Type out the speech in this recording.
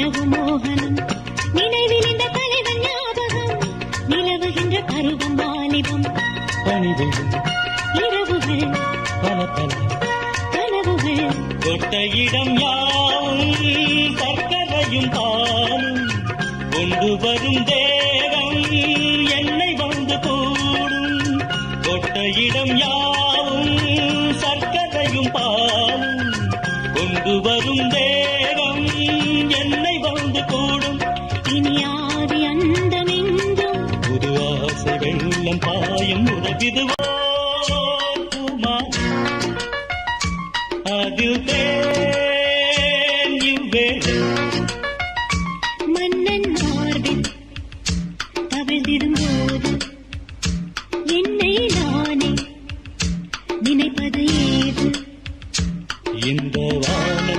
உருகும் மோகனம். நினைவில் இந்த தலைவன் ஞாபகம். நிலவுகின்ற பருவம் வாலிபம் பணிவிடும் இரவுகள் பல பல கனவுகள். தொட்ட இடம் யாவும் சர்க்கரையும் பாலும் கொண்டு வரும் தேவம் என்னை வந்து கூடும். தொட்ட இடம் யாவும் சர்க்கரையும் பாலும் கொண்டு வரும் தேவம் என் ஆதி அந்தமெங்கும் புது ஆசை வெள்ளம் பாயும் உறவிதுவோ பூமாரி அதில் மன்னன் மார்பில் தவிழ்ந்திடும் போது என்னை நானே நினைப்பது ஏது? இந்த வான